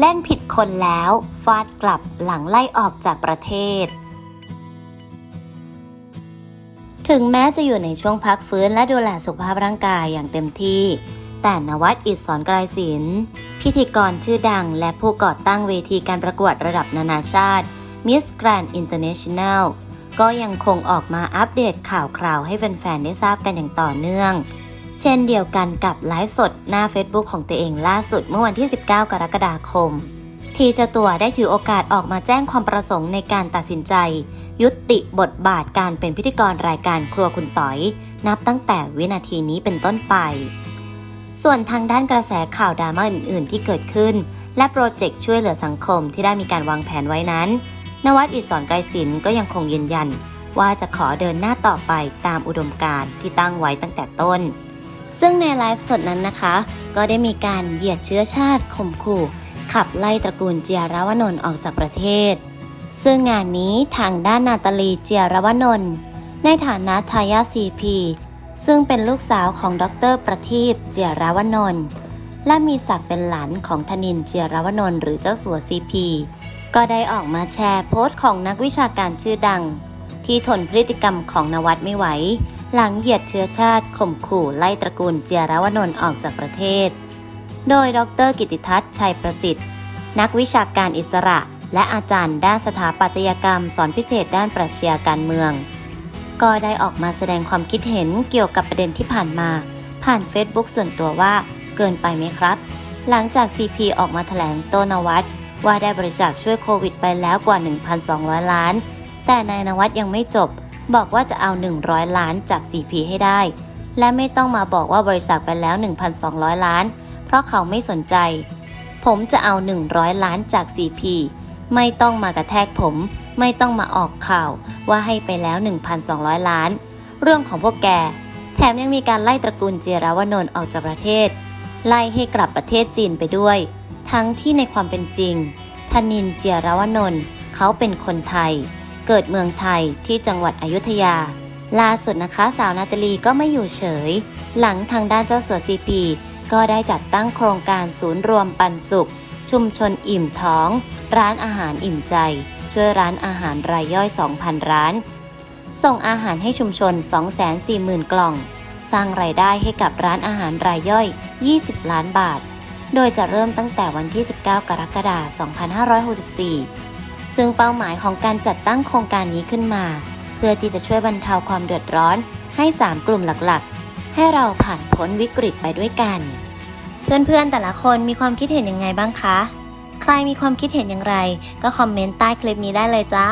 เล่นผิดคนแล้วฟาดกลับหลังไล่ออกจากประเทศ ถึงแม้จะอยู่ในช่วงพักฟื้นและดูแลสุขภาพร่างกายอย่างเต็มที่ แต่นวัดอิศสอนไกรศิลป์พิธีกรชื่อดังและผู้ก่อตั้งเวทีการประกวดระดับนานาชาติ Miss Grand International ก็ยังคงออกมาอัปเดตข่าวคราวให้แฟนๆ ได้ทราบกันอย่างต่อเนื่อง เช่นเดียวกันกับไลฟ์สดหน้า Facebook ของตัวเองล่าสุดเมื่อวันที่ 19 กรกฎาคม ที่เจ้าตัวได้ถือโอกาสออกมาแจ้งความประสงค์ในการตัดสินใจ ยุติบทบาทการเป็นพิธีกรรายการครัวคุณต๋อย นับตั้งแต่วินาทีนี้เป็นต้นไป ส่วนทางด้านกระแสข่าวดราม่าอื่น ๆ ที่เกิดขึ้น และโปรเจกต์ช่วยเหลือสังคมที่ได้มีการวางแผนไว้นั้น นวัดอิศรไกรศิลป์ก็ยังคงยืนยัน ว่าจะขอเดินหน้าต่อไปตามอุดมการณ์ที่ตั้งไว้ตั้งแต่ต้น ซึ่งในไลฟ์สดนั้นนะคะ ก็ได้มีการเหยียดเชื้อชาติข่มขู่ ขับไล่ตระกูลเจียรวนนท์ออกจากประเทศ ซึ่งงานนี้ทางด้านนาตาลีเจียรวนนท์ในฐานะทายาซีพีซึ่งเป็นลูกสาวของดรประทีปเจียรวนนท์และมีศักดิ์เป็นหลานของธนินเจียรวนนท์หรือเจ้าสัวซีพีก็ได้ออกมาแชร์โพสต์ของนักวิชาการชื่อดัง ที่ทนพฤติกรรมของนวัดไม่ไหว หลังเหยียดเชื้อชาติข่มขู่ไล่ตระกูลเจียรวนนท์ออกจากประเทศ โดยดรกิติทัศน์ชัยประสิทธิ์ นักวิชาการอิสระ และอาจารย์ด้านสถาปัตยกรรมสอนพิเศษด้านปรัชญาการเมือง ก็ได้ออกมาแสดงความคิดเห็นเกี่ยวกับประเด็นที่ผ่านมา ผ่าน Facebook ส่วนตัวว่าเกินไปไหมครับ หลังจาก CP ออกมาแถลงโตนวัตว่าได้บริจาคช่วยโควิดไปแล้วกว่า 1,200 ล้าน แต่นายนวัดยังไม่จบ บอกว่าจะเอา 100 ล้านจาก CP ให้ได้ และไม่ต้องมาบอกว่าบริจาคไปแล้ว 1,200 ล้าน เพราะเขาไม่สนใจ ผมจะเอา 100 ล้านจาก CP ไม่ต้องมากระแทกผม ไม่ต้องมาออกข่าวว่าให้ไปแล้ว 1,200 ล้าน เรื่องของพวกแก แถมยังมีการไล่ตระกูลเจยรวนนท์ออกจากประเทศ ไล่ให้กลับประเทศจีนไปด้วย ทั้งที่ในความเป็นจริงธนินเจียรวนนท์เขาเป็นคนไทย เกิดเมืองไทยที่จังหวัดอยุธยา ล่าสุดนะคะสาวนาตาลีก็ไม่อยู่เฉย หลังทางด้านเจ้าสัวซีพีก็ได้จัดตั้งโครงการศูนย์รวมปันสุข ชุมชนอิ่มท้อง ร้านอาหารอิ่มใจ ช่วยร้านอาหารรายย่อย 2,000 ร้าน ส่งอาหารให้ชุมชน 240,000 กล่อง สร้างรายได้ให้กับร้านอาหารรายย่อย 20 ล้านบาท โดยจะเริ่มตั้งแต่วันที่ 19 กรกฎาคม 2564 ซึ่งเป้าหมายของการจัดตั้งโครงการนี้ขึ้นมา เพื่อที่จะช่วยบรรเทาความเดือดร้อนให้ 3 กลุ่มหลักๆ ให้เราผ่านพ้นวิกฤตไปด้วยกัน เพื่อนๆแต่ละคนมีความคิดเห็นยังไงบ้างคะ ใครมีความคิดเห็นอย่างไร ก็คอมเมนต์ใต้คลิปนี้ได้เลยจ้า